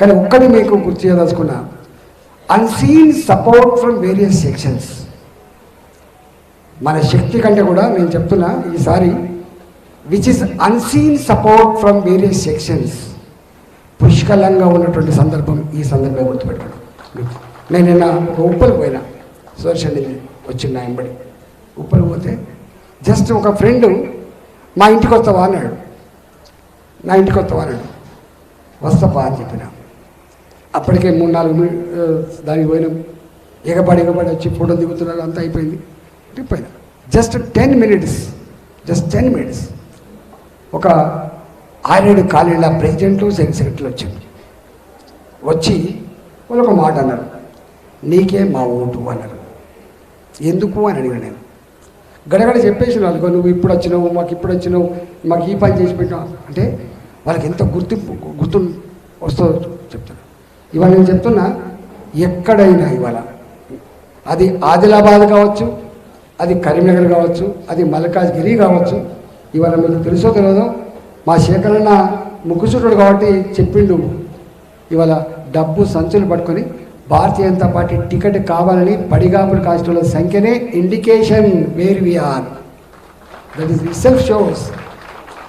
కానీ ఒక్కటి మీకు గుర్తు చేయదలుచుకున్నా. Unseen support from various sections మన శక్తి కంటే కూడా నేను చెప్తున్నా ఈసారి which is unseen support from various sections పుష్కలంగా ఉన్నటువంటి సందర్భం ఈ సందర్భం గుర్తుపెట్టుకోవడం నేను నిన్న ఒక ఉప్పలకు పోయినా. సుదర్శన్ వచ్చి నా ఎంబడి ఉప్పలు పోతే జస్ట్ ఒక ఫ్రెండ్ మా ఇంటికి వస్తావా అన్నాడు. నా ఇంటికి వస్తావా అన్నాడు. వస్తావా అని చెప్పిన. అప్పటికే మూడు నాలుగు దానికి పోయినాం. ఎగబడి ఎగబడి వచ్చి ఫోటో దిగుతున్నారు అంతా అయిపోయింది. ట్రిప్ అయినా just ten minutes just ten minutes ఒక ఆరేడు కాలేళ్ళ ప్రెసిడెంట్లు సెక్రటరీలు వచ్చింది వచ్చి వాళ్ళు ఒక మాట అన్నారు. నీకే మా ఓటు అన్నారు. ఎందుకు అని అడిగాను నేను. గడగడ చెప్పేసిన వాళ్ళకు నువ్వు ఇప్పుడు వచ్చినావు మాకు ఇప్పుడు వచ్చినావు మాకు ఈ పని చేసి పెట్టావు అంటే వాళ్ళకి ఎంత గుర్తింపు గుర్తు వస్తుందో చెప్తాను. ఇవాళ నేను చెప్తున్నా ఎక్కడైనా ఇవాళ అది ఆదిలాబాద్ కావచ్చు అది కరీంనగర్ కావచ్చు అది మల్కాజ్గిరి కావచ్చు ఇవాళ మీకు తెలుసో తెలియదు మా శేఖరన్న ముక్కుచుడు కాబట్టి చెప్పిండు. ఇవాళ డబ్బు సంచులు పట్టుకొని భారతీయ జనతా పార్టీ టికెట్ కావాలని పడిగాపులు కాసిన సంఖ్యనే indication where we are that is it shows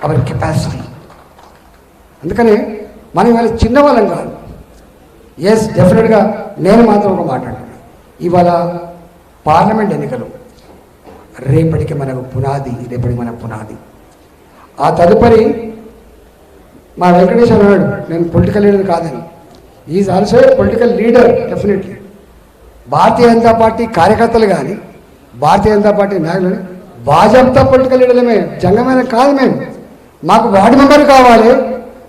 our capacity అందుకనే మనం ఇవాళ చిన్నవాళ్ళం కాదు. ఎస్ డెఫినెట్గా నేను మాత్రం ఒక మాట అంటున్నాను ఇవాళ పార్లమెంట్ ఎన్నికలు రేపటికి మనకు పునాది రేపటికి మన పునాది. ఆ తదుపరి మా వెంకటేశ్వర అన్నాడు నేను పొలిటికల్ లీడర్ కాదని. Is also political leader definitely Bharatiya Janata party కార్యకర్తలు కానీ భారతీయ జనతా పార్టీ నాయకులు భాజపా పొలిటికల్ లీడర్లమే జంగమైన కాదు మేము మాకు వార్డు మెంబర్ కావాలి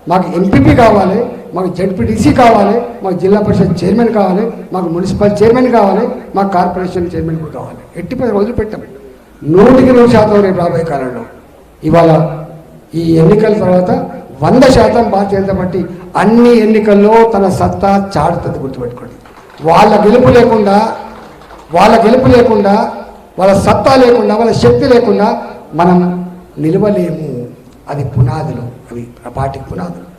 మాకు ఎంపీపీ కావాలి మాకు జడ్పీటీసీ కావాలి మాకు జిల్లా పరిషత్ చైర్మన్ కావాలి మాకు మున్సిపల్ చైర్మన్ కావాలి మాకు కార్పొరేషన్ చైర్మన్ కూడా కావాలి. ఎట్టి పది రోజులు పెట్టాం. నూటికి నూరు శాతం రేపు రాబోయే కాలంలో. ఇవాళ ఈ ఎన్నికల తర్వాత వంద శాతం భారతీయ జనతా పార్టీ అన్ని ఎన్నికల్లో తన సత్తా చాటుతుంది గుర్తుపెట్టుకోండి. వాళ్ళ గెలుపు లేకుండా వాళ్ళ గెలుపు లేకుండా వాళ్ళ సత్తా లేకుండా వాళ్ళ శక్తి లేకుండా మనం నిలవలేము. అది పునాదులు అవి ఆ పార్టీకి పునాదులు.